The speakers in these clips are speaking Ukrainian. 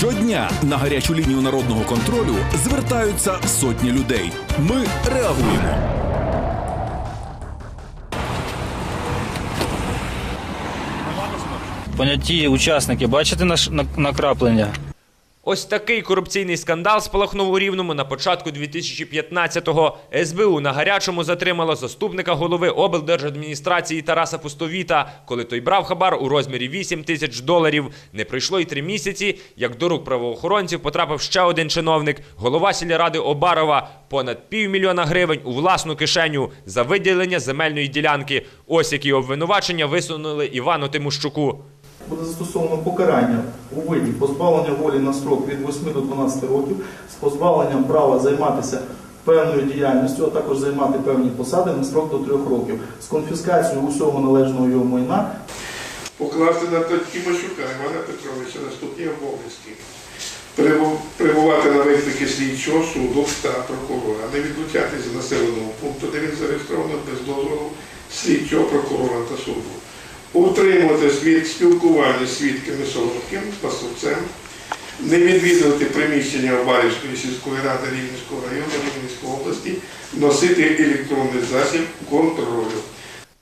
Щодня на гарячу лінію народного контролю звертаються сотні людей. Ми реагуємо. Поняті учасники, бачите наш накраплення? Ось такий корупційний скандал спалахнув у Рівному на початку 2015-го. СБУ на гарячому затримало заступника голови облдержадміністрації Тараса Пустовіта, коли той брав хабар у розмірі 8 тисяч доларів. Не пройшло й три місяці, як до рук правоохоронців потрапив ще один чиновник, голова сільради Обарова, понад півмільйона гривень у власну кишеню за виділення земельної ділянки. Ось які обвинувачення висунули Івану Тимощуку. Буде застосовано покарання у виді позбавлення волі на строк від 8 до 12 років з позбавленням права займатися певною діяльністю, а також займати певні посади на строк до 3 років з конфіскацією усього належного його майна покласти на Тимощука Івана Петровича наступні обов'язки. Перебувати на виклики слідчого суду та прокурора, не відлучатися з населеного пункту, де він зареєстрований без дозволу слідчого прокурора та суду. Утримуватись від спілкування з свідками Солодким, пасовцем, не відвідувати приміщення Обарівської сільської ради Рівненського району Рівненської області, носити електронний засіб контролю.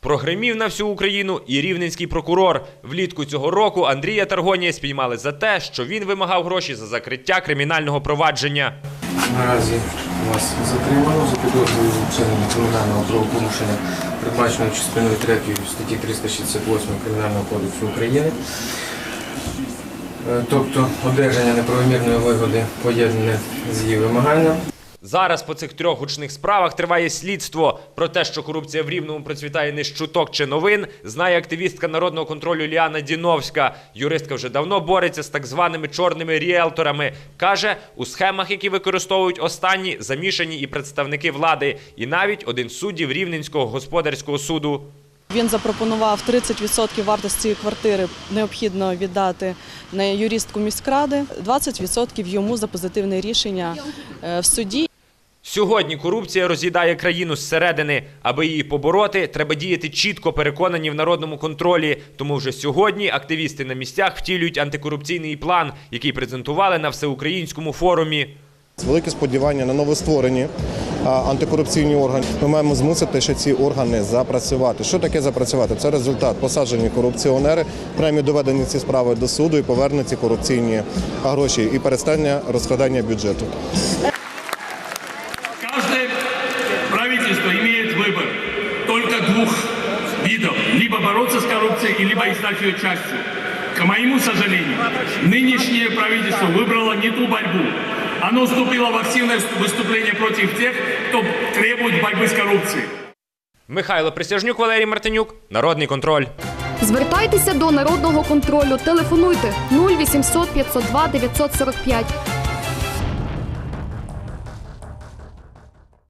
Прогримів на всю Україну і рівненський прокурор. Влітку цього року Андрія Таргонія спіймали за те, що він вимагав гроші за закриття кримінального провадження. Наразі вас затримано за підозрою вчинення кримінального правопорушення, передбаченого частиною 3 статті 368 Кримінального кодексу України. Е, Тобто одержання неправомірної вигоди поєднане з її вимаганням. Зараз по цих трьох гучних справах триває слідство. Про те, що корупція в Рівному процвітає не з чуток чи новин, знає активістка народного контролю Ліана Діновська. Юристка вже давно бореться з так званими чорними ріелторами. Каже, у схемах, які використовують останні, замішані і представники влади, і навіть один суддів Рівненського господарського суду. Він запропонував 30% вартості квартири необхідно віддати на юристку міськради, 20% йому за позитивне рішення е, в суді. Сьогодні корупція роз'їдає країну зсередини. Аби її побороти, треба діяти чітко, переконані в народному контролі. Тому вже сьогодні активісти на місцях втілюють антикорупційний план, який презентували на всеукраїнському форумі. Великі сподівання на новостворені антикорупційні органи. Ми маємо змусити ще ці органи запрацювати. Що таке запрацювати? Це результат посаджені корупціонери, премії доведені ці справи до суду і повернені ці корупційні гроші і перестання розкрадання бюджету. правительство имеет выбор только двух видов. Либо бороться с коррупцией, и либо стать ее частью. К моему сожалению, нынешнее правительство выбрало не ту борьбу. Оно вступило в активное выступление против тех, кто требует борьбы с коррупцией. Михайло Присяжнюк, Валерій Мартинюк, Народний контроль. Звертайтеся до народного контролю. Телефонуйте 0800 502 945